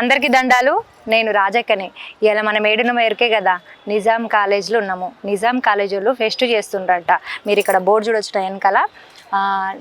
అందరికీ దండాలు. నేను రాజక్కనే. ఇలా మనం ఏడున మేరకే కదా. నిజాం కాలేజ్లో ఉన్నాము. నిజాం కాలేజీలో ఫెస్ట్ చేస్తుండ్రట. మీరు ఇక్కడ బోర్డు చూడొచ్చు వెనకాల.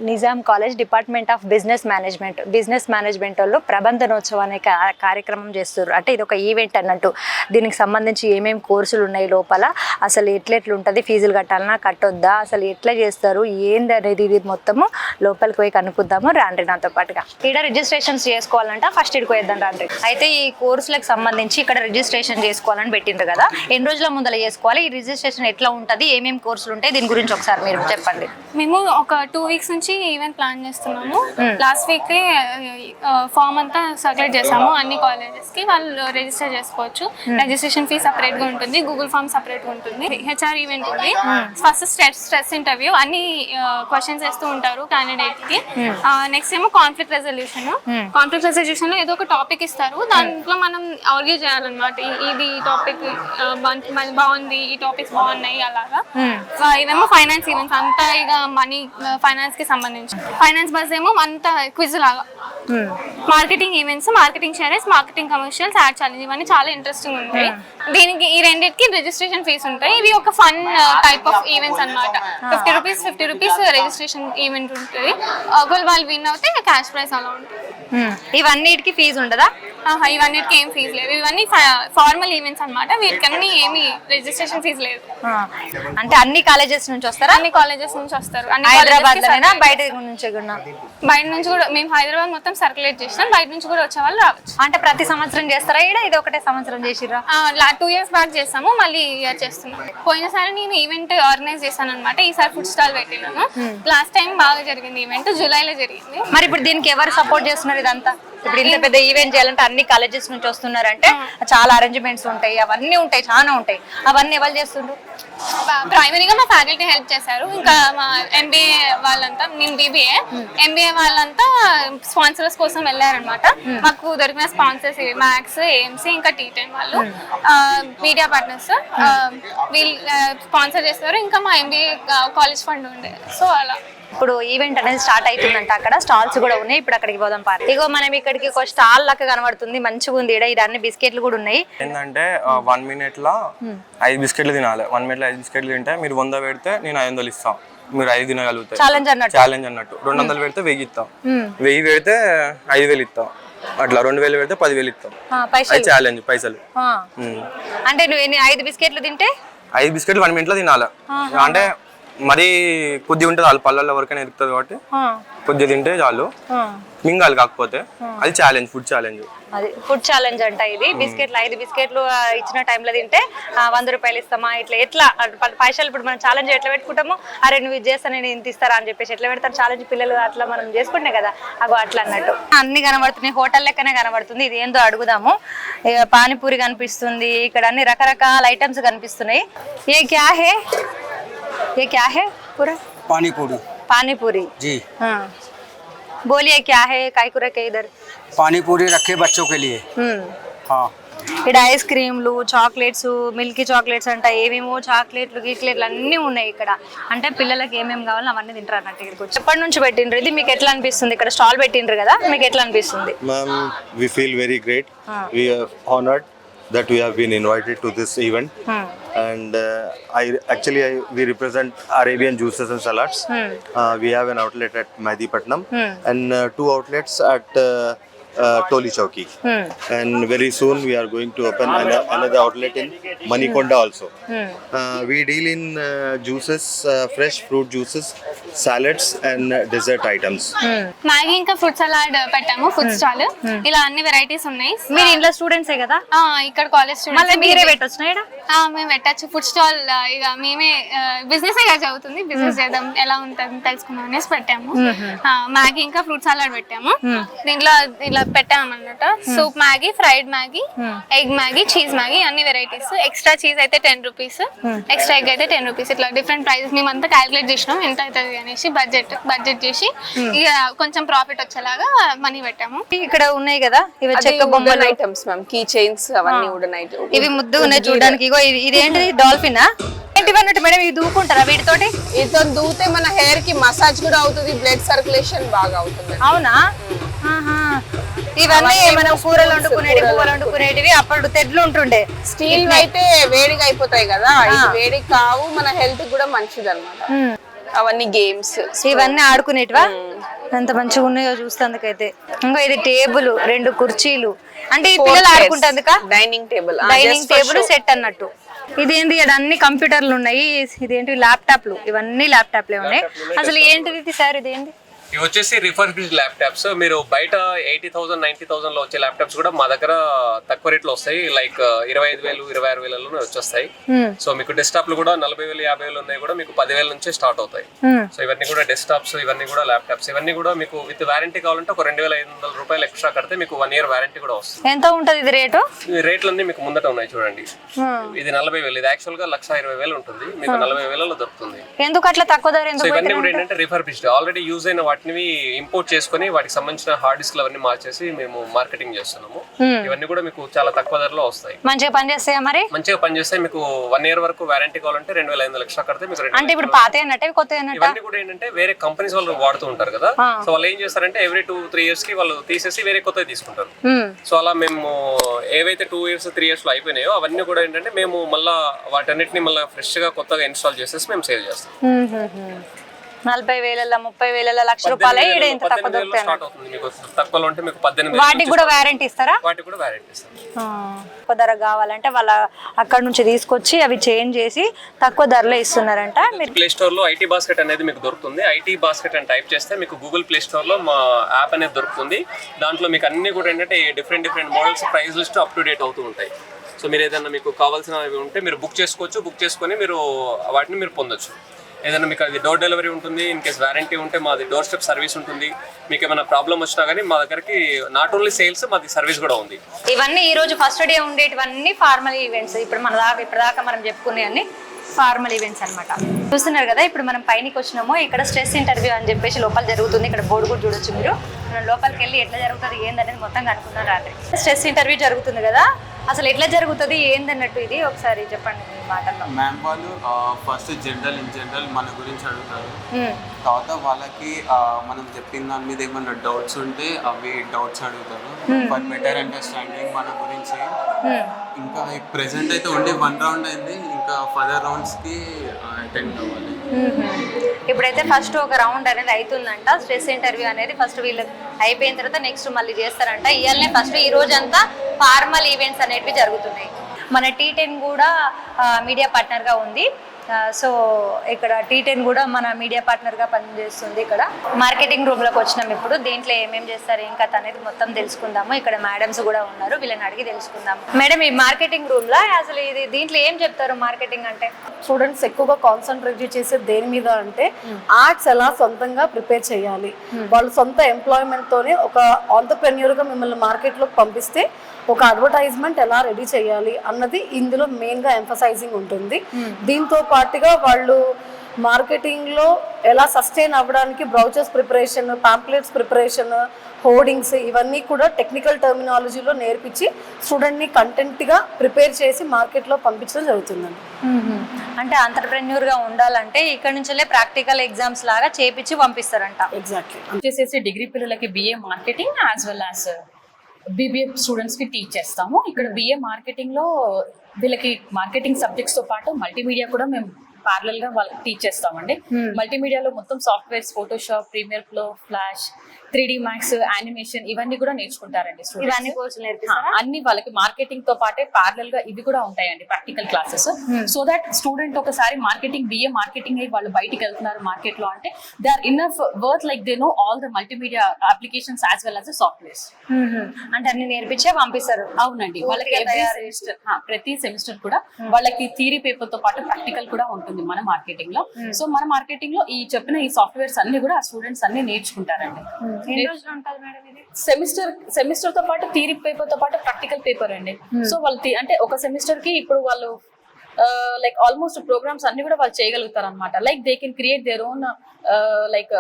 Nizam college department of business management. Business management వాళ్ళు ప్రబంధనోత్సవం అనే కార్యక్రమం చేస్తారు అంటే ఇది ఒక ఈవెంట్ అన్నట్టు. దీనికి సంబంధించి ఏమేమి కోర్సులు ఉన్నాయి లోపల? అసలు ఎట్లెట్లు ఉంటుంది ఫీజులు కట్టాలన్నా కట్టొద్దా? అసలు ఎట్లా చేస్తారు? ఏంది అనేది ఇది మొత్తము లోపలికి పోయి కనుక్కుందాము రాండ్రి నాతో పాటుగా. ఇక్కడ రిజిస్ట్రేషన్స్ చేసుకోవాలంట. ఫస్ట్ ఇక్కడికి వేద్దాం రాండ్రి. అయితే ఈ కోర్సులకు సంబంధించి ఇక్కడ రిజిస్ట్రేషన్ చేసుకోవాలని పెట్టిండ్రు కదా. ఎన్ని రోజుల ముందర చేసుకోవాలి? ఈ రిజిస్ట్రేషన్ ఎట్లా ఉంటుంది? ఏమేమి కోర్సులు ఉంటాయి దీని గురించి ఒకసారి మీరు చెప్పండి. మేము ఒక టూ వీక్స్ నుంచి ఈవెంట్ ప్లాన్ చేస్తున్నాము. లాస్ట్ వీక్ ఫామ్ అంతా సర్క్యులేట్ చేసాము అన్ని కాలేజెస్కి వాళ్ళు రిజిస్టర్ చేసుకోవచ్చు. రిజిస్ట్రేషన్ ఫీ సపరేట్గా ఉంటుంది. గూగుల్ ఫామ్ సపరేట్గా ఉంటుంది. హెచ్ఆర్ ఈవెంట్ ఉంది. ఫస్ట్ స్ట్రెస్ స్ట్రెస్ ఇంటర్వ్యూ అన్ని క్వశ్చన్స్ వేస్తూ ఉంటారు క్యాండిడేట్కి నెక్స్ట్ ఏమో కాన్ఫ్లిక్ట్ రెజల్యూషన్ కాన్ఫ్లిక్ట్ రెజల్యూషన్లో ఏదో ఒక టాపిక్ ఇస్తారు. దాంట్లో మనం ఆర్గ్యూ చేయాలన్నమాట. ఇది టాపిక్ బాగుంది. ఈ టాపిక్స్ బాగున్నాయి. అలాగా. ఆ, ఇవేమో ఫైనాన్స్ ఈవెంట్స్ అంతా ఇక మనీ ఫైనాన్స్కి సంబంధించి. ఫైనాన్స్ బస్ ఏమో అంతా క్విజ్ లాగా. Marketing events marketing shares marketing commercials ad challenge ఇవన్నీ చాలా ఇంట్రెస్టింగ్ ఉంటాయి. దీనికి ఈ రెండింటికి రిజిస్ట్రేషన్ ఫీస్ ఉంటాయి. ఇవి ఒక ఫన్ టైప్ ఆఫ్ ఈవెంట్స్ అన్నమాట. Fifty rupees fifty rupees registration event ఉంటుంది. ఒకవేళ వాళ్ళు విన్ అవుతే క్యాష్ ప్రైస్ అలా ఉంటుంది. మ్మ్. ఇవన్నిటికి ఫీజు ఉండదా? ఇవన్నిటికి ఏం ఫీజు లేదు ఇవన్నీ ఫార్మల్ ఈవెంట్స్ అన్నమాట. వీటికన్నీ ఏమి రిజిస్ట్రేషన్ ఫీజు లేదు. అంటే అన్ని కాలేజెస్ నుంచి వస్తారా? అన్ని కాలేజెస్ నుంచి వస్తారు. అన్ని హైదరాబాద్ colleges కి లోనేనా circulate- బయట నుంచి కూడా బయట నుంచి కూడా మేము హైదరాబాద్ మొత్తం సర్క్యులేట్ చేసినాం. బయట నుంచి కూడా వచ్చే వాళ్ళు రావచ్చు. అంటే ప్రతి సంవత్సరం చేస్తారా? ఈడ ఇది ఒకటే సంవత్సరం చేసిర్రా? టూ ఇయర్స్ బ్యాక్ చేస్తాము మళ్ళీ ఇయర్ చేస్తున్నాం. పోయినసారి నేను ఈవెంట్ ఆర్గనైజ్ చేశాను అనమాట ఈసారి ఫుడ్ స్టాల్ పెట్టినాను లాస్ట్ టైం బాగా జరిగింది ఈవెంట్. జూలైలో జరిగింది. మరి ఇప్పుడు దీనికి ఎవరు సపోర్ట్ చేస్తున్నారు ఇదంతా? ఇప్పుడు ఇంత పెద్ద ఈవెంట్ చేయాలంటే అన్ని కాలేజెస్ నుంచి వస్తున్నారంటే చాలా అరేంజ్మెంట్స్ ఉంటాయి అవన్నీ ఉంటాయి చాలా ఉంటాయి. అవన్నీ ఎవరు చేస్తుండ్రు? ప్రైమరీగా మా ఫ్యాకల్టీ హెల్ప్ చేశారు. ఇంకా మా ఎంబీఏ వాళ్ళంతా నేను బీబీఏ ఎంబీఏ వాళ్ళంతా స్పాన్సర్స్ కోసం వెళ్ళారనమాట మాకు దొరికిన స్పాన్సర్స్ ఇవి మ్యాథ్స్ ఏఎంసీ ఇంకా టీ టెన్ వాళ్ళు. మీడియా పార్ట్నర్స్ వీళ్ళు స్పాన్సర్ చేస్తారు. ఇంకా మా ఎంబీఏ కాలేజ్ ఫండ్ ఉండే. సో అలా. ఇప్పుడు ఈవెంట్ అనేది స్టార్ట్ అవుతుందంట అక్కడ. స్టాల్స్ కూడా ఉన్నాయి. ఇప్పుడు అక్కడికి పోదాం పార్టీ. ఇగో మనం ఇక్కడికి ఒక స్టాల్ లెక్క కనబడుతుంది. మంచిగా ఉంది. ఇది అన్ని బిస్కెట్లు కూడా ఉన్నాయి. ఏంటంటే వన్ మినిట్లో ఐదు బిస్కెట్లు తినాలి. వన్ మినిట్లో ఐదు బిస్కెట్లు తింటే మీరు వంద పెడితే నేను ఐదు వందలు ఇస్తాం. మీరు ఐదు తినగలుగుతాయి ఛాలెంజ్ అన్నట్టు. ఛాలెంజ్ అన్నట్టు. రెండు వందలు పెడితే వెయ్యి ఇస్తాం. వెయ్యి పెడితే ఐదు వేలు ఇస్తాం. అట్లా రెండు వేలు పెడితే పదివేలు ఇస్తాం. ఛాలెంజ్ పైసలు. ఉమ్. అంటే నువ్వు ఎన్ని ఐదు బిస్కెట్లు తింటే? ఐదు బిస్కెట్లు వన్ మినిట్లో తినాలి. అంటే మరీ కొద్ది ఉంటుంది వాళ్ళ పళ్ళల్లో ఎవరికైనా ఎదుగుతుంది కాబట్టి ఆ, కొద్దిగా తింటే చాలు. మింగాలి కాకపోతే అది ఛాలెంజ్ ఫుడ్ ఛాలెంజ్ అది ఫుడ్ ఛాలెంజ్ అంట ఇది. బిస్కెట్లు ఐదు బిస్కెట్లు ఇచ్చిన టైంలో తింటే వంద రూపాయలు ఇస్తామా ఇట్లా ఎట్లా? పైసలు ఇప్పుడు మనం ఛాలెంజ్ ఎట్లా పెట్టుకుంటాము అరే నువ్వు ఇది చేస్తా నేను ఇంత ఇస్తారా అని చెప్పేసి ఎట్లా పెడతారు? ఛాలెంజ్ పిల్లలు అట్లా మనం చేసుకుంటే కదా అగో అట్లా అన్నట్టు. అన్ని కనబడుతున్నాయి హోటల్ లెక్కనే కనబడుతుంది. ఇది ఏందో అడుగుదాము. పానీపూరి కనిపిస్తుంది ఇక్కడ అన్ని రకరకాల ఐటమ్స్ కనిపిస్తున్నాయి. ఏ క్యా హే? ఏ క్యా హే పూరా पानी पूरी పానీపూరి जी हाँ बोलिए क्या है काय कुरा के इधर पानी पूरी रखे बच्चों के लिए हम्म हाँ ఇక్కడ ఐస్ క్రీమ్లు చాక్లెట్స్ మిల్కీ చాక్లెట్స్ అంట ఏమేమో చాక్లెట్లు గీక్లెట్లు అన్నీ ఉన్నాయి ఇక్కడ అంటే పిల్లలకి ఏమేమి కావాలో అవన్నీ తింటారు అన్నట్టు ఇక్కడికి వచ్చి ఎప్పటి నుంచి పెట్టిండ్రు ఇది మీకు ఎట్లా అనిపిస్తుంది ఇక్కడ స్టాల్ పెట్టిండ్రు కదా మీకు ఎట్లా అనిపిస్తుంది Ma'am, we feel very great. We are honored that we have been invited to this event. And uh, I actually I, we represent Arabian juices and salads. Uh, we have an outlet at Mahidipatnam and uh, two outlets at uh, uh, Toli Chowki. And very soon we are going to open an, another outlet in Manikonda also. Uh, we deal in uh, juices, uh, fresh fruit juices, salads, and uh, dessert items. Maggi ఇంకా food salad పెట్టాము food stall ఇలా అన్ని varieties ఉన్నాయి. మీరు ఇంట్లో స్టూడెంట్సే కదా? ఆ, ఇక్కడ కాలేజ్ మళ్ళీ మీరే స్టూడెంట్స్ పెట్టొచ్చిన ఇక్కడ? మేము పెట్టచ్చు. ఫుడ్ స్టాల్ ఇక మేమే బిజినెస్గా చదువుతుంది. బిజినెస్ చేద్దాం ఎలా ఉంటుంది తెలుసుకుందాం అనేసి పెట్టాము. ఆ, మ్యాగీ ఇంకా ఫ్రూట్ సలాడ్ పెట్టాము. దీంట్లో ఇలా పెట్టాము అన్నమాట soup Maggi fried Maggi egg Maggi cheese Maggi అన్ని వెరైటీస్ ఎక్స్ట్రా చీజ్ అయితే టెన్ రూపీస్ ఎక్స్ట్రా ఎగ్ అయితే టెన్ రూపీస్ ఇట్లా డిఫరెంట్ ప్రైజెస్ మేము అంతా క్యాలిక్యులేట్ చేసినాం ఎంత అవుతుంది అనేసి బడ్జెట్ బడ్జెట్ చేసి ఇక కొంచెం ప్రాఫిట్ వచ్చేలాగా మనీ పెట్టాము. ఇక్కడ ఉన్నాయి కదా? ఇవి చెక్క బొమ్మలు. ఐటమ్స్ మ్యామ్ కీ చైన్స్ అవన్నీ వుడెన్ ఐటమ్స్ ఇవి ముద్దు ఉన్నాయి చూడడానికి. ఇగో ఇది ఇదేంటిది డాల్ఫినా ఏంటివి అన్నట్టు మేడం ఇవి దూకుంటారా వీటితోటి? ఇతో దూతే మన హెయిర్కి మసాజ్ కూడా అవుతుంది బ్లడ్ సర్క్యులేషన్ బాగా అవుతుంది. అవునా? ఆహా. ఇవన్నీ మనం కూరలు వండుకునేవి పువ్వులు వండుకునేటివి అప్పుడు తెడ్లు ఉంటుండే. స్టీల్ అయితే వేడిగా అయిపోతాయి కదా ఇది వేడి కావు మన హెల్త్ కూడా మంచిది అనమాట అవన్నీ గేమ్స్. ఇవన్నీ ఆడుకునేటివా? ఎంత మంచిగా ఉన్నాయో చూస్తందుకైతే ఇంకా ఇది టేబుల్ రెండు కుర్చీలు. అంటే ఈ పిల్లలు ఆడుకుంటందుక dining table dining table set అన్నట్టు. ఇదేంటి ఇక్కడ అన్ని కంప్యూటర్లు ఉన్నాయి. ఇదేంటి ల్యాప్టాప్లు ఇవన్నీ ల్యాప్టాప్లే ఉన్నాయి. అసలు ఏంటిది ఇది సార్ ఇదేంటి? ఇవి వచ్చేసి రిఫర్బిష్డ్ ల్యాప్టాప్స్ మీరు బయట ఎయిటీ థౌసండ్ నైన్టీ థౌసండ్లో వచ్చే ల్యాప్టాప్స్ కూడా మా దగ్గర తక్కువ రేట్లో వస్తాయి. లైక్ ఇరవై ఐదు వేలు ఇరవై ఆరు వేలలోనే వచ్చేస్తాయి. Hmm. సో మీకు డెస్క్టాప్లు కూడా నలభై వేలు యాభై వేలు ఉన్నాయి కూడా మీకు పదివేల నుంచే స్టార్ట్ అవుతాయి. Hmm. సో ఇవన్నీ కూడా డెస్క్టాప్స్ ఇవన్నీ కూడా ల్యాప్టాప్స్ ఇవన్నీ కూడా మీకు విత్ వారంటీ కావాలంటే ఒక రెండు వేల ఐదు వందల రూపాయలు ఎక్స్ట్రా కడితే మీకు వన్ ఇయర్ వారంటీ కూడా వస్తుంది. ఎంత ఉంటది ఇది రేటు? రేట్లన్నీ మీకు ముందట ఉన్నాయి చూడండి. ఇది నలభై వేలు. ఇది యాక్చువల్గా లక్ష ఇరవై వేలు ఉంటుంది. మీకు నలభై వేలలో దొరుకుతుంది. ఎందుకు అట్లా తక్కువ ధర ఇవన్నీ కూడా ఏంటంటే రిఫర్బిష్డ్ ఆల్రెడీ యూజ్ అయిన వాటిని ఇంపోర్ట్ చేసుకొని వాటికి సంబంధించిన హార్డ్ డిస్క్లు అవన్నీ మార్చేసి మేము మార్కెటింగ్ చేస్తున్నాము. ఇవన్నీ కూడా మీకు చాలా తక్కువ ధరలో వస్తాయి. మంచిగా పనిచేస్తాయా మరి? మంచిగా పనిచేస్తే మీకు వన్ ఇయర్ వరకు వారంటీ కావాలంటే రెండు వేల ఐదు వందలు ఎక్స్ట్రా కడితే మీకు అంటే ఇప్పుడు పాత కొత్త ఇవన్నీ కూడా ఏంటంటే వేరే కంపెనీస్ వాళ్ళు వాడుతూ ఉంటారు కదా. సో వాళ్ళు ఏం చేస్తారంటే ఎవ్రీ టూ త్రీ ఇయర్స్కి వాళ్ళు తీసేసి వేరే కొత్తవి తీసుకుంటారు. సో అలా మేము ఏవైతే టూ ఇయర్స్ త్రీ ఇయర్స్లో అయిపోయినాయో అవన్నీ కూడా ఏంటంటే మేము మళ్ళీ వాటన్నిటిని మళ్ళీ ఫ్రెష్గా కొత్తగా ఇన్స్టాల్ చేసేసి మేము సేల్ చేస్తాం. నలభై వేల ముప్పై వేల లక్ష రూపాయలు ఈడ ఇంత తక్కువ దొరుకుతాయి. వాటికి కూడా వారంటీ ఇస్తారా? వాటికి కూడా వారంటీ తక్కువ ధర కావాలంటే వాళ్ళ అక్కడ నుంచి తీసుకొచ్చి అవి చేంజ్ చేసి తక్కువ ధరలో ఇస్తున్నారంట. మీరు ప్లే స్టోర్లో ఐటీ బాస్కెట్ అనేది మీకు దొరుకుతుంది. ఐటీ బాస్కెట్ అని టైప్ చేస్తే మీకు గూగుల్ ప్లే స్టోర్లో మా యాప్ అనేది దొరుకుతుంది. దాంట్లో మీకు అన్ని కూడా ఏంటంటే different different models price list up to date అవుతూ ఉంటాయి. సో మీరు ఏదైనా మీకు కావాల్సినవి ఉంటే మీరు బుక్ చేసుకోవచ్చు. బుక్ చేసుకొని మీరు వాటిని మీరు పొందొచ్చు. ఏదైనా మీకు అది డోర్ డెలివరీ ఉంటుంది ఇన్ కేస్ వారంటీ ఉంటే మాది డోర్ స్టెప్ సర్వీస్ ఉంటుంది. మీకు ఏమైనా ప్రాబ్లం వచ్చినా కానీ మా దగ్గరికి నాట్ ఓన్లీ సేల్స్ మాది సర్వీస్ కూడా ఉంది. ఇవన్నీ ఈ రోజు ఫస్ట్ డే ఉండేటివన్నీ ఫార్మల్ ఈవెంట్స్ ఇప్పుడు మన దాకా ఇప్పటిదాకా మనం చెప్పుకునే అన్ని ఫార్మల్ ఈవెంట్స్ అన్నమాట. చూస్తున్నారు కదా ఇప్పుడు మనం పైనకి వచ్చినాము. ఇక్కడ స్ట్రెస్ ఇంటర్వ్యూ అని చెప్పేసి లోపల జరుగుతుంది. ఇక్కడ బోర్డు కూడా చూడొచ్చు మీరు. మనం లోపలికి వెళ్ళి ఎట్లా జరుగుతుంది ఏందనేది మొత్తం కనుక్కుందాం రాత్రి. స్ట్రెస్ ఇంటర్వ్యూ జరుగుతుంది కదా అసలు ఎట్లా జరుగుతుంది ఏందన్నట్టు ఇది ఒకసారి చెప్పండి మీ మాటల్లో. మ్యామ్ వాళ్ళు ఫస్ట్ జనరల్ ఇన్ జనరల్ మన గురించి అడుగుతారు. మ్మ్. తర్వాత వాళ్ళకి మనం చెప్పిన దాని మీద ఏమైనా డౌట్స్ ఉంటే అవి డౌట్స్ అడుగుతారు. ఫర్ బెటర్ అండర్స్టాండింగ్ మన గురించి. ఇంకా ప్రెసెంట్ అయితే ఓన్లీ వన్ రౌండ్ అయింది. ఇంకా ఫర్దర్ రౌండ్స్కి అటెండ్ అవ్వాలి. ఇప్పుడైతే ఫస్ట్ ఒక రౌండ్ అనేది అవుతుందంట స్ట్రెస్ ఇంటర్వ్యూ అనేది ఫస్ట్ వీళ్ళు అయిపోయిన తర్వాత నెక్స్ట్ మళ్ళీ చేస్తారంట. ఇవాళనే ఫస్ట్ ఈ రోజంతా ఫార్మల్ ఈవెంట్స్ అనేటివి జరుగుతున్నాయి. మన టీ టెన్ కూడా మీడియా పార్ట్నర్గా ఉంది. సో ఇక్కడ టీ టెన్ కూడా మన మీడియా పార్ట్నర్గా పనిచేస్తుంది ఇక్కడ. మార్కెటింగ్ రూమ్లోకి వచ్చినాం ఇప్పుడు. దీంట్లో ఏమేం చేస్తారు ఏం కథ అనేది మొత్తం తెలుసుకుందాము. ఇక్కడ మేడమ్స్ కూడా ఉన్నారు. వీళ్ళని అడిగి తెలుసుకుందాం మేడం ఈ మార్కెటింగ్ రూమ్లో అసలు ఇది దీంట్లో ఏం చెప్తారు మార్కెటింగ్ అంటే? స్టూడెంట్స్ ఎక్కువగా కాన్సన్ట్రేట్ చేసే దేని మీద అంటే ఆర్ట్స్ ఎలా సొంతంగా ప్రిపేర్ చేయాలి. వాళ్ళు సొంత ఎంప్లాయ్మెంట్ తోనే ఒక entrepreneur గా మిమ్మల్ని మార్కెట్లోకి పంపిస్తే ఒక అడ్వర్టైజ్మెంట్ ఎలా రెడీ చేయాలి అన్నది ఇందులో మెయిన్గా ఎంఫసైజింగ్ ఉంటుంది. దీంతో పాటుగా వాళ్ళు మార్కెటింగ్లో ఎలా సస్టైన్ అవ్వడానికి brochures preparation pamphlets preparation hoardings ఇవన్నీ కూడా టెక్నికల్ టర్మినాలజీలో నేర్పించి స్టూడెంట్ని కంటెంట్గా ప్రిపేర్ చేసి మార్కెట్లో పంపించడం జరుగుతుందండి. అంటే entrepreneur గా ఉండాలంటే ఇక్కడ నుంచే ప్రాక్టికల్ ఎగ్జామ్స్ లాగా చేపించి పంపిస్తారంట. ఎగ్జాక్ట్లీ చేసేసి డిగ్రీ పిల్లలకి BA marketing as well as BBA స్టూడెంట్స్కి టీచ్ చేస్తాము. ఇక్కడ బిఏ మార్కెటింగ్లో వీళ్ళకి మార్కెటింగ్ సబ్జెక్ట్స్తో పాటు మల్టీమీడియా కూడా మేము పార్లల్గా వాళ్ళకి టీచ్ చేస్తామండి. మల్టీమీడియాలో మొత్తం softwares Photoshop Premiere Pro Flash three D Max animation ఇవన్నీ కూడా నేర్చుకుంటారండి. ఇవన్నీ కోర్సులు నేర్పిస్తారా? అన్ని వాళ్ళకి మార్కెటింగ్తో పాటే పార్లల్గా ఇవి కూడా ఉంటాయండి practical classes so that student ఒకసారి మార్కెటింగ్ బిఏ మార్కెటింగ్ అయ్యి వాళ్ళు బయటికి వెళ్తున్నారు మార్కెట్లో అంటే they are enough worth like they know all the multimedia applications as well as softwares. అంటే అన్ని నేర్పించే పంపిస్తారు. అవునండి. వాళ్ళకి ఎవ్రీ సెమిస్టర్ ప్రతి సెమిస్టర్ కూడా వాళ్ళకి థియరీ పేపర్తో పాటు ప్రాక్టికల్ కూడా ఉంటుంది మన మార్కెటింగ్లో. సో మన మార్కెటింగ్లో ఈ చెప్పిన ఈ సాఫ్ట్వేర్స్ అన్ని కూడా స్టూడెంట్స్ అన్ని నేర్చుకుంటారండి. సెమిస్టర్ సెమిస్టర్తో పాటు థియరీ పేపర్తో పాటు ప్రాక్టికల్ పేపర్ అండి. సో వాళ్ళు అంటే ఒక సెమిస్టర్కి ఇప్పుడు వాళ్ళు లైక్ ఆల్మోస్ట్ ప్రోగ్రామ్స్ అన్ని కూడా వాళ్ళు చేయగలుగుతారు అనమాట like they can create their own like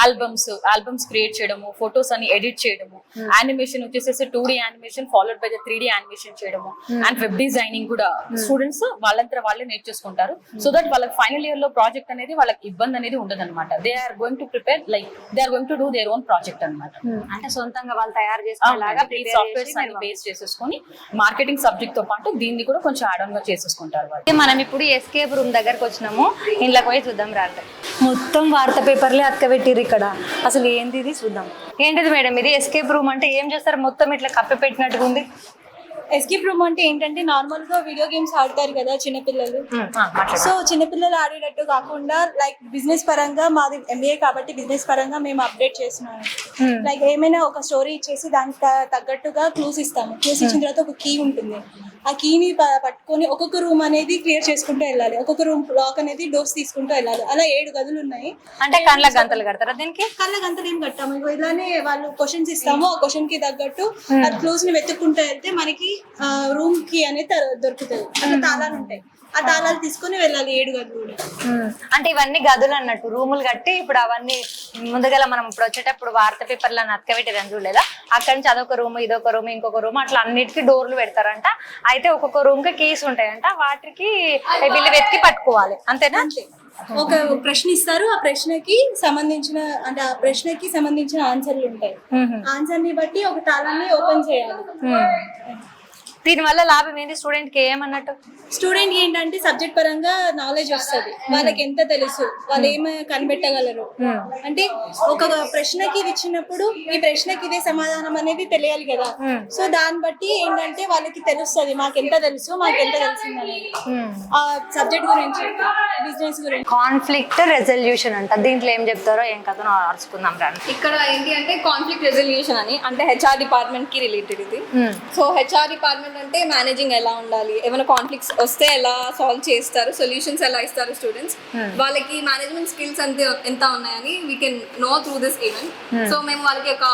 albums albums create చేయడము ఫొటోస్ అన్ని ఎడిట్ చేయడము. యానిమేషన్ వచ్చేసేసి two D animation followed by the three D animation చేయడము. అండ్ వెబ్ డిజైనింగ్ కూడా స్టూడెంట్స్ వాళ్ళంతా వాళ్ళే నేర్చేసుకుంటారు సో దట్ వాళ్ళకి ఫైనల్ ఇయర్లో ప్రాజెక్ట్ అనేది వాళ్ళకి ఇబ్బంది అనేది ఉండదు అనమాట they are going to prepare like they are going to do their own project అనమాట అంటే సొంతంగా వాళ్ళు తయారు చేసుకునేలాగా సాఫ్ట్వేర్స్ అన్ని బేస్ చేసేసుకొని మార్కెటింగ్ సబ్జెక్ట్తో పాటు దీన్ని కూడా కొంచెం యాడ్ ఆన్గా చేసేసుకుంటారు. మనం ఇప్పుడు ఎస్కేప్ రూమ్ దగ్గరకు వచ్చినాము. ఇంట్లోకి పోయి చూద్దాం రండి మొత్తం వార్త పేపర్లే అతకబెట్టిర్రు ఇక్కడ. అసలు ఏంది ఇది చూద్దాం. ఏంటిది మేడం ఇది? ఎస్కేప్ రూమ్ అంటే ఏం చేస్తారు? మొత్తం ఇట్లా కప్పి పెట్టినట్టుగా ఉంది. ఎస్కేప్ రూమ్ అంటే ఏంటంటే నార్మల్గా వీడియో గేమ్స్ ఆడతారు కదా చిన్నపిల్లలు. సో చిన్నపిల్లలు ఆడేటట్టు కాకుండా లైక్ బిజినెస్ పరంగా మాది ఎంబీఏ కాబట్టి బిజినెస్ పరంగా మేము అప్డేట్ చేస్తున్నాము. లైక్ ఏమైనా ఒక స్టోరీ ఇచ్చేసి దానికి తగ్గట్టుగా క్లూస్ ఇస్తాము. క్లూస్ ఇచ్చిన తర్వాత ఒక కీ ఉంటుంది. ఆ కీని పట్టుకొని ఒక్కొక్క రూమ్ అనేది క్లియర్ చేసుకుంటూ వెళ్ళాలి. ఒక్కొక్క రూమ్ లాక్ అనేది డోర్స్ తీసుకుంటూ వెళ్ళాలి. అలా ఏడు గదులు ఉన్నాయి. అంటే కండ్ల గంతలు కడతారా దీనికి? కళ్ళ గంతలు ఏం కట్టాము. ఇలానే వాళ్ళు క్వశ్చన్స్ ఇస్తాము. ఆ క్వశ్చన్కి తగ్గట్టు ఆ క్లోజ్ని వెతుక్కుంటూ వెళ్తే మనకి రూమ్కి అనేది దొరుకుతుంది. అట్లా తాళాలు ఉంటాయి. ఆ తాళాలు తీసుకొని వెళ్ళాలి ఏడు గదులు అంటే ఇవన్నీ గదులు అన్నట్టు రూములు కట్టి ఇప్పుడు అవన్నీ ముందుగల మనం ఇప్పుడు వచ్చేటప్పుడు వార్త పేపర్లను అతకబెట్టేదని చూడలేదా? అక్కడి నుంచి అదొక రూమ్ ఇదొక రూమ్ ఇంకొక రూమ్ అట్లా అన్నిటికీ డోర్లు పెడతారంట. అయితే ఒక్కొక్క రూమ్కి కీస్ ఉంటాయంట వాటికి వీళ్ళు వెతికి పట్టుకోవాలి. అంతేనా? ఒక ప్రశ్న ఇస్తారు ఆ ప్రశ్నకి సంబంధించిన అంటే ఆ ప్రశ్నకి సంబంధించిన ఆన్సర్లు ఉంటాయి. ఆన్సర్ని బట్టి ఒక తాళాన్ని ఓపెన్ చేయాలి. దీని వల్ల లాభం ఏంది స్టూడెంట్కి ఏమన్నట్టు స్టూడెంట్ ఏంటంటే సబ్జెక్ట్ పరంగా నాలెడ్జ్ వస్తుంది. వాళ్ళకి ఎంత తెలుసు వాళ్ళు ఏమి కనిపెట్టగలరు? అంటే ఒక ప్రశ్నకి ఇది ఇచ్చినప్పుడు ఈ ప్రశ్నకి ఇదే సమాధానం అనేది తెలియాలి కదా. సో దాన్ని బట్టి ఏంటంటే వాళ్ళకి తెలుస్తుంది మాకు ఎంత తెలుసు మాకు ఎంత తెలిసింది అనేది ఆ సబ్జెక్ట్ గురించి బిజినెస్ గురించి. కాన్ఫ్లిక్ట్ రెజల్యూషన్ అంట. దీంట్లో ఏం చెప్తారో ఏం కథనో అరుచుకుందాం ఇక్కడ ఏంటి అంటే కాన్ఫ్లిక్ట్ రెజల్యూషన్ అని అంటే హెచ్ఆర్ డిపార్ట్మెంట్కి రిలేటెడ్ ఇది. సో హెచ్ఆర్ డిపార్ట్మెంట్ అంటే మేనేజింగ్ ఎలా ఉండాలి? ఏమైనా కాన్ఫ్లిక్ట్స్ వస్తే ఎలా సాల్వ్ చేస్తారు? సొల్యూషన్స్ ఎలా ఇస్తారు స్టూడెంట్స్ వాళ్ళకి మేనేజ్మెంట్ స్కిల్స్ అంతే ఎంత ఉన్నాయని we can know through this event so మేము వాళ్ళకి ఒక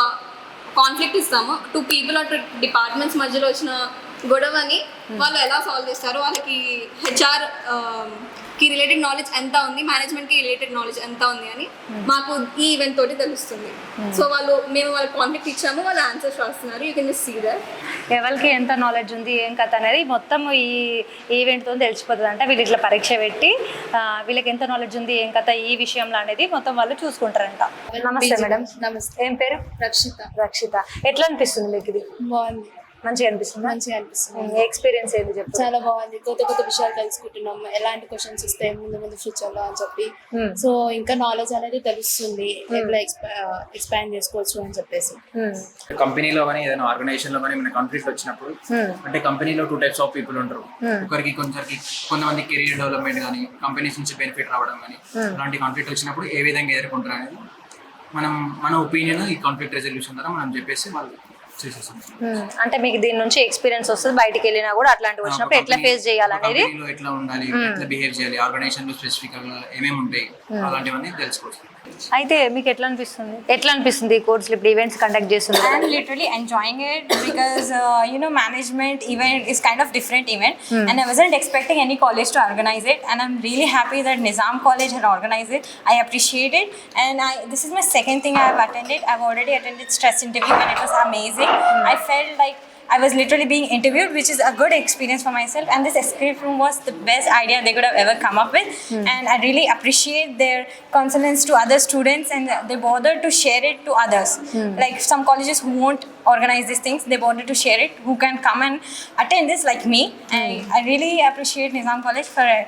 కాన్ఫ్లిక్ట్ ఇస్తాము. టూ పీపుల్ అటు డిపార్ట్మెంట్స్ మధ్యలో వచ్చిన గొడవని వాళ్ళు ఎలా సాల్వ్ చేస్తారు వాళ్ళకి హెచ్ఆర్ కి రిలేటెడ్ నాలెడ్జ్ ఎంత ఉంది? మేనేజ్మెంట్కి రిలేటెడ్ నాలెడ్జ్ ఎంత ఉంది అని మాకు ఈ ఈవెంట్ తోటి తెలుస్తుంది. సో వాళ్ళు మేము వాళ్ళకి కాన్ఫ్లిక్ట్ ఇచ్చాము వాళ్ళు ఆన్సర్స్ రాస్తున్నారు. యూ కెన్ సీ దర్ ఎవరికి ఎంత నాలెడ్జ్ ఉంది ఏం కథ అనేది మొత్తం ఈ ఈవెంట్తో తెలిసిపోతుంది అంటే వీళ్ళు ఇట్లా పరీక్ష పెట్టి ఆ, వీళ్ళకి ఎంత నాలెడ్జ్ ఉంది ఏం కథ ఈ విషయంలో అనేది మొత్తం వాళ్ళు చూసుకుంటారంట. నమస్తే మేడం. నమస్తే. ఏం పేరు? రక్షిత. రక్షిత. ఎట్లా అనిపిస్తుంది మీకు ఇది? బాగుంది. మంచిగా అనిపిస్తుంది? మంచిగా అనిపిస్తుంది. ఎక్స్పీరియన్స్ ఏంది చెప్పు. చాలా బాగుంది. కొత్త కొత్త విషయాలు తెలుసుకుంటున్నాం. ఎలాంటి క్వశ్చన్స్ వస్తాయి? ముందు ముందు ఫ్యూచర్లో అని చెప్పి. సో ఇంకా నాలెడ్జ్ అనేది తెలుస్తుంది. ఎట్లా ఎక్స్పాండ్ చేసుకోవచ్చు అని చెప్పేసి. కంపెనీలో కానీ ఏదైనా ఆర్గనైజేషన్లో కానీ మన కాన్ఫ్లిక్ట్ వచ్చినప్పుడు అంటే కంపెనీలో టూ టైప్స్ ఆఫ్ పీపుల్ ఉంటారు. ఒకరికి కొందరికి కొంతమంది కెరీర్ డెవలప్మెంట్ కానీ కంపెనీస్ నుంచి బెనిఫిట్ రావడం కానీ అలాంటి కాన్ఫ్లిక్ట్ వచ్చినప్పుడు ఏ విధంగా ఎదుర్కొంటారు అనేది మనం మన ఒపీనియన్ ఈ కాన్ఫ్లిక్ట్ రెజల్యూషన్ ద్వారా మనం చెప్పేసి వాళ్ళు అంటే మీకు దీని నుంచి ఎక్స్పీరియన్స్ వస్తుంది బయటికి వెళ్ళినా కూడా అట్లాంటివి వచ్చినప్పుడు ఎట్లా ఫేస్ చేయాలనేది ఎట్లా ఉండాలి ఎట్లా బిహేవ్ చేయాలి ఆర్గనైజేషన్ స్పెసిఫిక్ ఏమేమి ఉంటాయి అలాంటివన్నీ తెలుసుకోవచ్చు. అయితే మీకు ఎట్లా అనిపిస్తుంది ఎట్లా అనిపిస్తుంది ఈ కోర్సులు ఇప్పుడు ఈవెంట్స్ కండక్ట్ చేస్తుంది I'm literally enjoying it because uh, you know management event is kind of different event and I wasn't expecting any college to organize it and I'm really happy that Nizam College had organized it. I appreciate it and I this is my second thing I have attended. I've already attended stress interview and it was amazing. I felt like I was literally being interviewed, which is a good experience for myself. And this escape room was the best idea they could have ever come up with. Hmm. And I really appreciate their consonance to other students and they bothered to share it to others. Hmm. Like some colleges who won't organize these things, they wanted to share it, who can come and attend this, like me. And I really appreciate Nizam College for uh,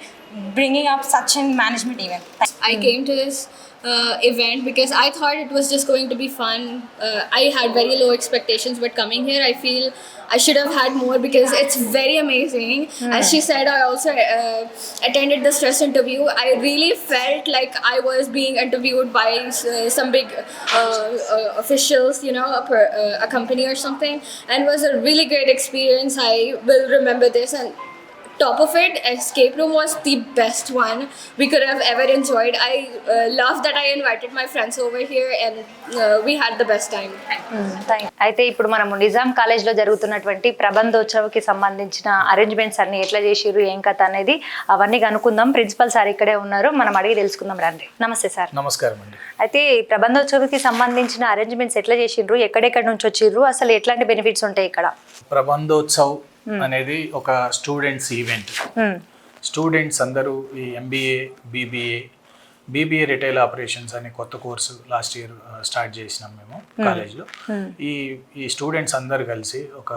bringing up such a management event. I came to this uh, event because I thought it was just going to be fun. Uh, I had very low expectations, but coming here, I feel I should have had more because it's very amazing. As she said, I also uh, attended the stress interview. I really felt like I was being interviewed by uh, some big uh, uh, officials, you know, a, per, uh, a company or something, and it was a really great experience. I will remember this and top of it, escape room was the best one we could have ever enjoyed. I uh, love that I invited my friends over here and uh, we had the best time. Thank అయితే ఇప్పుడు మనము నిజాం కాలేజ్లో జరుగుతున్నటువంటి ప్రబంధోత్సవకి సంబంధించిన arrangements అన్ని ఎట్లా చేసిర్రు ఏం కథ అనేది అవన్నీ కనుక్కుందాం. ప్రిన్సిపల్ సార్ ఇక్కడే ఉన్నారు. మనం అడిగి తెలుసుకుందాం రండి. నమస్తే సార్. నమస్కారం అండి. అయితే ఈ ప్రబంధోత్సవకి సంబంధించిన అరేంజ్మెంట్స్ ఎట్లా చేసిండ్రు ఎక్కడెక్కడి నుంచి వచ్చిర్రు అసలు ఎట్లాంటి బెనిఫిట్స్ ఉంటాయి ఇక్కడ? ప్రబంధోత్సవ్ అనేది ఒక స్టూడెంట్స్ ఈవెంట్. స్టూడెంట్స్ అందరూ ఈ MBA BBA BBA retail operations అనే కొత్త కోర్సు లాస్ట్ ఇయర్ స్టార్ట్ చేసినాం మేము Hmm. కాలేజ్లో Hmm. ఈ ఈ స్టూడెంట్స్ అందరు కలిసి ఒక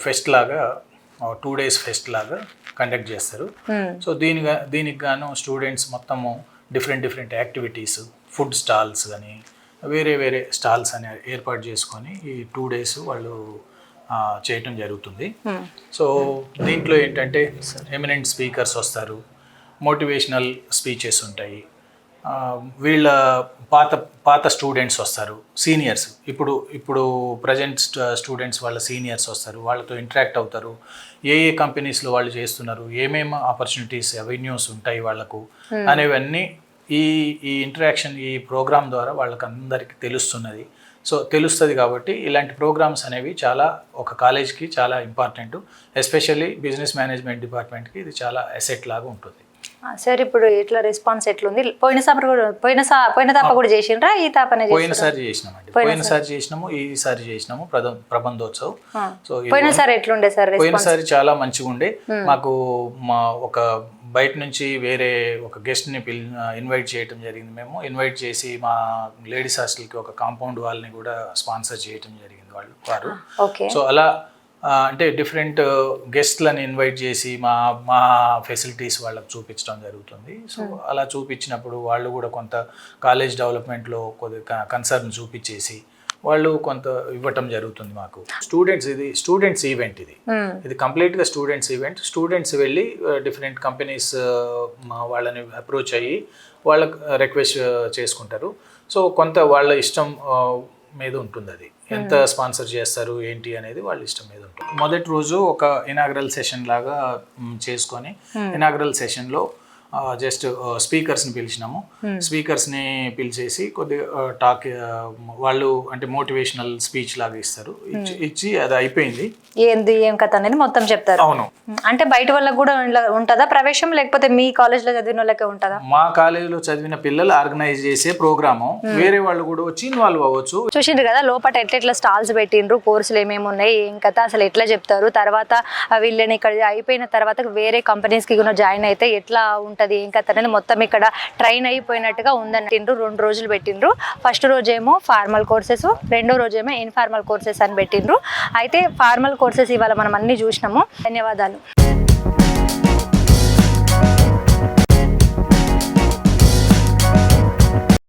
ఫెస్ట్ లాగా టూ డేస్ ఫెస్ట్ లాగా కండక్ట్ చేస్తారు Hmm. సో దీనిగా దీనికి గాను స్టూడెంట్స్ మొత్తము different different activities food stalls అని వేరే వేరే స్టాల్స్ అని ఏర్పాటు చేసుకొని ఈ టూ డేస్ వాళ్ళు చేయటం జరుగుతుంది. Hmm. సో దీంట్లో ఏంటంటే ఎమినెంట్ స్పీకర్స్ వస్తారు మోటివేషనల్ స్పీచెస్ ఉంటాయి. వీళ్ళ పాత పాత స్టూడెంట్స్ వస్తారు సీనియర్స్. ఇప్పుడు ఇప్పుడు ప్రజెంట్ స్టూడెంట్స్ వాళ్ళ సీనియర్స్ వస్తారు వాళ్ళతో ఇంటరాక్ట్ అవుతారు. ఏ ఏ కంపెనీస్లో వాళ్ళు చేస్తున్నారు ఏమేమి ఆపర్చునిటీస్ అవెన్యూస్ ఉంటాయి వాళ్ళకు Hmm. అనేవన్నీ ఈ ఈ ఇంటరాక్షన్ ఈ ప్రోగ్రామ్ ద్వారా వాళ్ళకి అందరికీ తెలుస్తున్నది. సో తెలుస్తుంది కాబట్టి ఇలాంటి ప్రోగ్రామ్స్ అనేవి చాలా ఒక కాలేజ్కి చాలా ఇంపార్టెంట్. ఎస్పెషల్లీ బిజినెస్ మేనేజ్మెంట్ డిపార్ట్మెంట్కి ఇది చాలా అసెట్ లాగా ఉంటుంది. సార్ ఇప్పుడు ఎట్లా రెస్పాన్స్ ఎట్లుంది? పోయిన సార్ కూడా పోయిన సా పోయిన తాప కూడా చేసిండ్రా? ఈ తాపనే పోయినసారి చేసినామండి. పోయినసారి. చేసినాము ఈసారి చేసినాము ప్రబంధోత్సవ్. సో పోయినసారి ఎట్లుండే సార్ రెస్పాన్స్ పోయినసారి చాలా మంచిగా ఉండే. మాకు మా ఒక బయట నుంచి వేరే ఒక గెస్ట్ని పిల్ ఇన్వైట్ చేయటం జరిగింది మేము. ఇన్వైట్ చేసి మా లేడీస్ హాస్టల్కి ఒక కాంపౌండ్ వాళ్ళని కూడా స్పాన్సర్ చేయటం జరిగింది వాళ్ళు వారు. ఓకే. సో అలా అంటే డిఫరెంట్ గెస్ట్లను ఇన్వైట్ చేసి మా మా ఫెసిలిటీస్ వాళ్ళకి చూపించడం జరుగుతుంది. So Hmm. అలా చూపించినప్పుడు వాళ్ళు కూడా కొంత కాలేజ్ డెవలప్మెంట్లో కొద్ది కన్సర్న్ చూపించేసి వాళ్ళు కొంత ఇవ్వటం జరుగుతుంది మాకు. స్టూడెంట్స్ ఇది స్టూడెంట్స్ ఈవెంట్ ఇది. Hmm. ఇది కంప్లీట్గా స్టూడెంట్స్ ఈవెంట్ స్టూడెంట్స్ వెళ్ళి డిఫరెంట్ కంపెనీస్ వాళ్ళని అప్రోచ్ అయ్యి వాళ్ళకి రిక్వెస్ట్ చేసుకుంటారు. సో కొంత వాళ్ళ ఇష్టం మీద ఉంటుంది అది ఎంత Hmm. స్పాన్సర్ చేస్తారు ఏంటి అనేది వాళ్ళ ఇష్టం మీద ఉంటుంది మొదటి రోజు ఒక ఇనాగ్రల్ సెషన్ లాగా చేసుకొని Hmm. ఇనాగ్రల్ సెషన్లో జస్ట్ స్పీకర్స్ని పిలిచినాము. Hmm. స్పీకర్స్ని పిలిచేసి కొద్దిగా టాక్ వాళ్ళు అంటే మోటివేషనల్ స్పీచ్ లాగా ఇస్తారు. ఇచ్చి Hmm. ఇచ్చి అది అయిపోయింది. ఏంది ఏం కథ అనేది మొత్తం చెప్తారు. అవును. అంటే బయట వాళ్ళకి కూడా ఉంటుందా ప్రవేశం? లేకపోతే మీ కాలేజ్లో చదివిన వాళ్ళకే ఉంటుందా? మా కాలేజీలో చదివిన పిల్లలు ఆర్గనైజ్ చేసే ప్రోగ్రాము. Hmm. వేరే వాళ్ళు కూడా వచ్చి ఇన్వాల్వ్ అవ్వచ్చు. చూసిండ్రు కదా లోపల ఎట్లా ఎట్లా స్టాల్స్ పెట్టిండ్రు కోర్సులు ఏమేమి ఉన్నాయి ఏం కథ అసలు ఎట్లా చెప్తారు? తర్వాత వీళ్ళని ఇక్కడ అయిపోయిన తర్వాత వేరే కంపెనీస్కి కూడా జాయిన్ అయితే ఎట్లా ఉంటుంది ఏం కథ అనేది మొత్తం ఇక్కడ ట్రైన్ అయిపోయినట్టుగా ఉందని తిండ్రు రెండు రోజులు పెట్టిండ్రు. ఫస్ట్ రోజేమో ఫార్మల్ కోర్సెస్ రెండో రోజేమో ఇన్ఫార్మల్ కోర్సెస్ అని పెట్టిండ్రు. అయితే ఫార్మల్ కోర్సెస్ ఇవాళ మనం అన్ని చూసినాము. ధన్యవాదాలు.